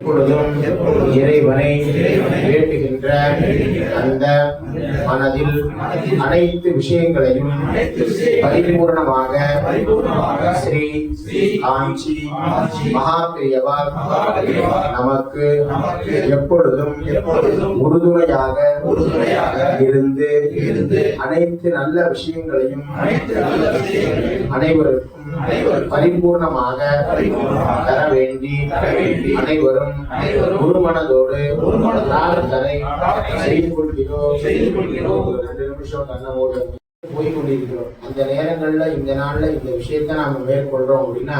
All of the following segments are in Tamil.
எப்பொழுதும் இறைவனை வேண்டுகின்ற அந்த மனதில் அனைத்து விஷயங்களையும் பரிபூர்ணமாக ஸ்ரீ காஞ்சி மகாபிரியவால் நமக்கு எப்பொழுதும் உறுதுணையாக இருந்து அனைத்து நல்ல விஷயங்களையும் அனைவருக்கும் பரிபூர்ணமாக தர வேண்டி அனைவரும் ஒரு மனதோடு தரை செய்து கொள்கிறோம். ஒரு ரெண்டு நிமிஷம் கண்ணமோடு போய் கொண்டிருக்கிறோம். அந்த நேரங்கள்ல இந்த நாள்ல இந்த விஷயத்தை நாம மேற்கொள்றோம் அப்படின்னா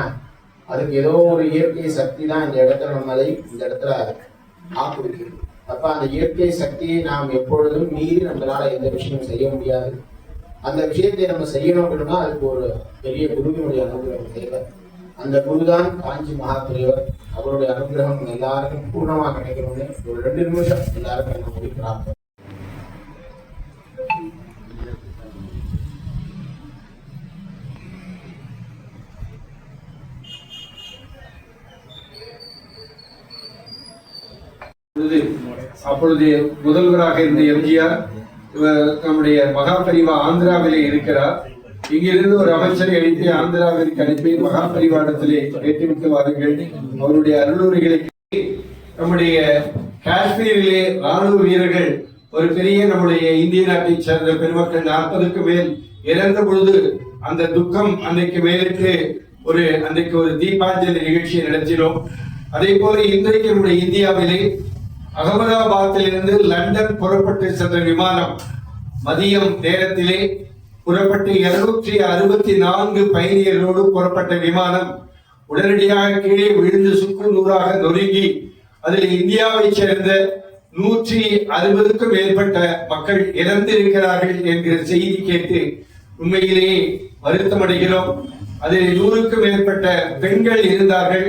அதுக்கு ஏதோ ஒரு இயற்கை சக்தி தான் இந்த இடத்துல நம்மளை இந்த இடத்துல ஆக்குவிக்கிறது அப்ப அந்த இயற்கை சக்தியை நாம் எப்பொழுதும் மீறி நம்மளால எந்த விஷயமும் செய்ய முடியாது. அந்த விஷயத்தை நம்ம செய்யணும் அப்படின்னா அதுக்கு ஒரு பெரிய குருவினுடைய அனுகிரகம் தேவை. அந்த குருதான் காஞ்சி மகாபிரியவர் அவருடைய அனுகிரகம் எல்லாருக்கும் பூர்ணமாக கிடைக்கணும்னு ஒரு ரெண்டு நிமிஷம் எல்லாருக்கும் என்ன முடிக்கிறாங்க. அப்பொழுது முதல்வராக இருந்த எம்ஜிஆர் நம்முடைய நம்முடைய மகாபரிவா ஆந்திராவிலே இருக்கிறார். இங்கிருந்து ஒரு அமைச்சரை அழைத்து ஆந்திராவிற்கு அனுப்பி மகாபரிவாரத்திலே ஏற்றுவித்து வாருங்கள். அவருடைய அருளுரைகளை நம்முடைய காஷ்மீரிலே ராணுவ வீரர்கள் ஒரு பெரிய நம்முடைய இந்திய நாட்டைச் சேர்ந்த பெருமக்கள் நாற்பதுக்கு மேல் இறந்த பொழுது அந்த துக்கம் அன்னைக்கு மேலிட்டு ஒரு அன்றைக்கு ஒரு தீபாஞ்சலி நிகழ்ச்சியை நடத்தினோம். அதே போல இன்றைக்கு நம்முடைய இந்தியாவிலே அகமதாபாத்திலிருந்து லண்டன் புறப்பட்டு சென்ற விமானம் மதியம் நேரத்திலே புறப்பட்டு இருநூற்றி அறுபத்தி நான்கு பயணிகளோடு புறப்பட்ட விமானம் உடனடியாக கீழே விழுந்து சுக்கு நூறாக நொறுங்கி அதில் இந்தியாவைச் சேர்ந்த நூற்றி அறுபதுக்கும் மேற்பட்ட மக்கள் இறந்திருக்கிறார்கள் என்கிற செய்தி கேட்டு உண்மையிலேயே வருத்தமடைகிறோம். அதில் நூறுக்கும் மேற்பட்ட பெண்கள் இருந்தார்கள்.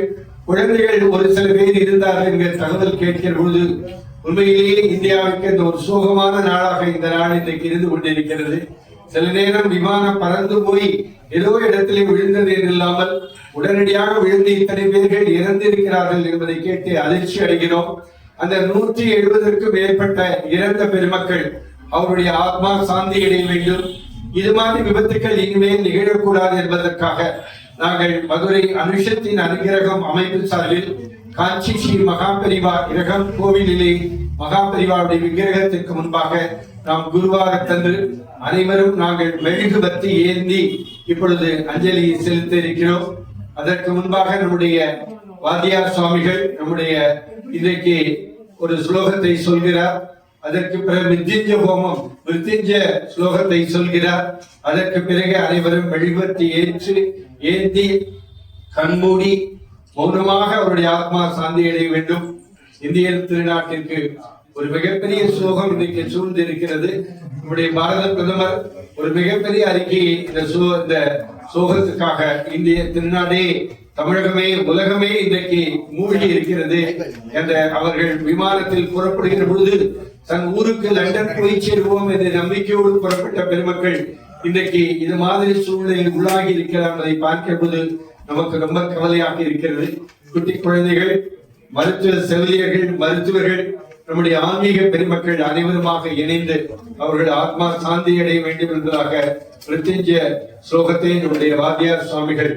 குழந்தைகள் ஒரு சில பேர் இருந்தார்கள் என்கிற தகவல் கேட்கிற பொழுது உண்மையிலேயே இந்தியாவுக்கு இந்த ஒரு சோகமான நாளாக இந்த நாள் இன்றைக்கு இருந்து கொண்டிருக்கிறது. சில நேரம் விமானம் பறந்து போய் ஏதோ இடத்திலே விழுந்தது என்றில்லாமல் உடனடியாக விழுந்து இத்தனை பேர்கள் இறந்திருக்கிறார்கள் என்பதை கேட்டு அதிர்ச்சி அடைகிறோம். அந்த நூற்றி எழுபதற்கும் மேற்பட்ட இறந்த பெருமக்கள் அவருடைய ஆத்மா சாந்தி அடைய வேண்டும். இது மாதிரி விபத்துக்கள் இனிமேல் நிகழக்கூடாது என்பதற்காக நாங்கள் மதுரை அனுஷத்தின் அனுகிரகம் அமைப்பு சார்பில் காஞ்சி ஸ்ரீ மகாபெரிவா இரகம் கோவிலிலே மகாபெரிவாவுடைய விக்கிரகத்திற்கு முன்பாக நாம் குருவாரத்தன்று அனைவரும் நாங்கள் மெழுகுபத்தி ஏந்தி இப்பொழுது அஞ்சலி செலுத்த இருக்கிறோம். அதற்கு முன்பாக நம்முடைய வாத்தியார் சுவாமிகள் நம்முடைய இன்றைக்கு ஒரு ஸ்லோகத்தை சொல்கிறார். அதற்கு பிறகு மிருத்யுஞ்ச ஹோமம் மிருத்யுஞ்ச ஸ்லோகத்தை சொல்கிறார். அதற்கு பிறகு அனைவரும் மெழுகுவர்த்தி ஏற்று ஏந்தி கண்மூடி மௌனமாக அவருடைய ஆத்மா சாந்தி அடைய வேண்டும். இந்திய திருநாட்டிற்கு ஒரு மிகப்பெரிய சோகம் இன்றைக்கு சூழ்ந்து இருக்கிறது நம்முடைய பாரத பிரதமர் ஒரு மிகப்பெரிய அறிக்கையை இந்த சோ இந்த சோகத்துக்காக இந்திய திருநாடே தமிழகமே உலகமே இன்றைக்கு மூழ்கி இருக்கிறது என்ற அவர்கள் விமானத்தில் புறப்படுகிற பொழுது தன் ஊருக்கு லண்டன் போய் சேருவோம் என்ற நம்பிக்கையோடு புறப்பட்ட பெருமக்கள் இன்றைக்கு இது மாதிரி சூழ்நிலையில் உள்ளாகி இருக்கிறார் என்பதை பார்க்கிற போது நமக்கு ரொம்ப கவலையாக இருக்கிறது. குட்டி குழந்தைகள் மருத்துவ செவிலியர்கள் மருத்துவர்கள் நம்முடைய ஆன்மீக பெருமக்கள் அனைவருமாக இணைந்து அவர்கள் ஆத்மா சாந்தி அடைய வேண்டும் என்பதாக மிருத்யுஞ்ச ஸ்லோகத்தை நம்முடைய வாத்தியார் சுவாமிகள்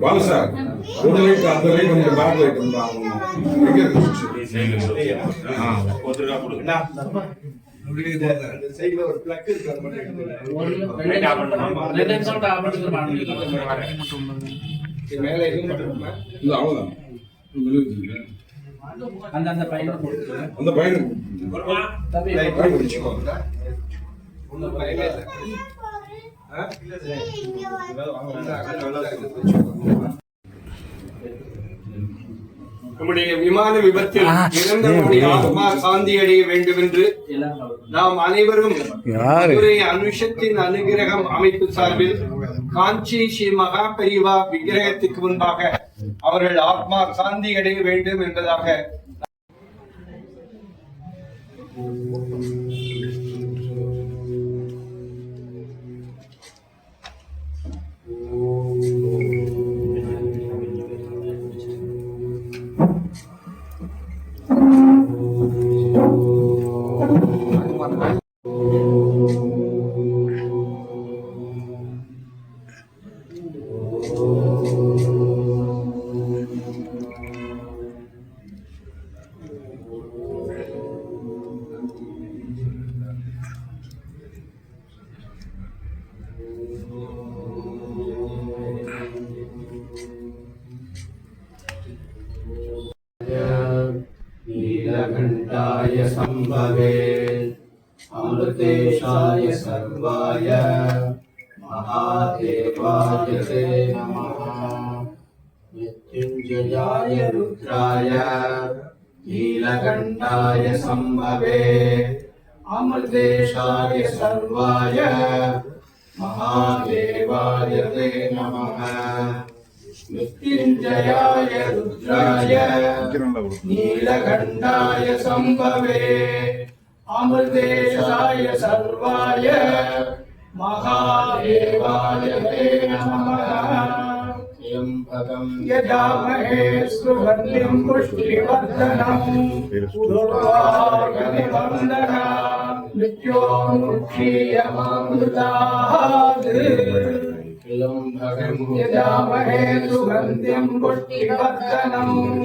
வாங்க சார் ஒரு எங்க இருக்கு ஆ மேலே எதுவும்? இல்ல அவ்வளவுதான். அந்த அந்த பையனை கொடுத்து அந்த பையனை. ஒண்ணும் பயமே இல்லை. நம்முடைய விமான விபத்தில் இறந்தவருடைய ஆத்மா சாந்தி அடைய வேண்டும் என்று நாம் அனைவரும் அனுஷத்தின் அனுகிரகம் அமைப்பு சார்பில் காஞ்சி ஸ்ரீ மகா பெரிவா விக்கிரகத்துக்கு முன்பாக அவர்கள் ஆத்மா சாந்தி அடைய வேண்டும் என்பதாக नीलकण्ठाय सम्भवे अमृतेशाय सर्वाय। महादेवाय ते नमः। मृत्युञ्जयाय रुद्राय। नीलकण्ठाय सम्भवे अमृतेशाय सर्वाय। महादेवाय ते नमः। मृत्युञ्जयाय रुद्राय। नीलकण्ठाय सम्भवे अमृतेशाय सर्वाय महादेवाय ते नमः त्र्यम्बकं यजामहे सुगन्धिं पुष्टिवर्धनम् दुर्वागनिवन्दना मृत्योन्मुक्षीयमामृतात् त्र्यम्बकं यजामहे सुगन्धिं पुष्टिवर्धनम्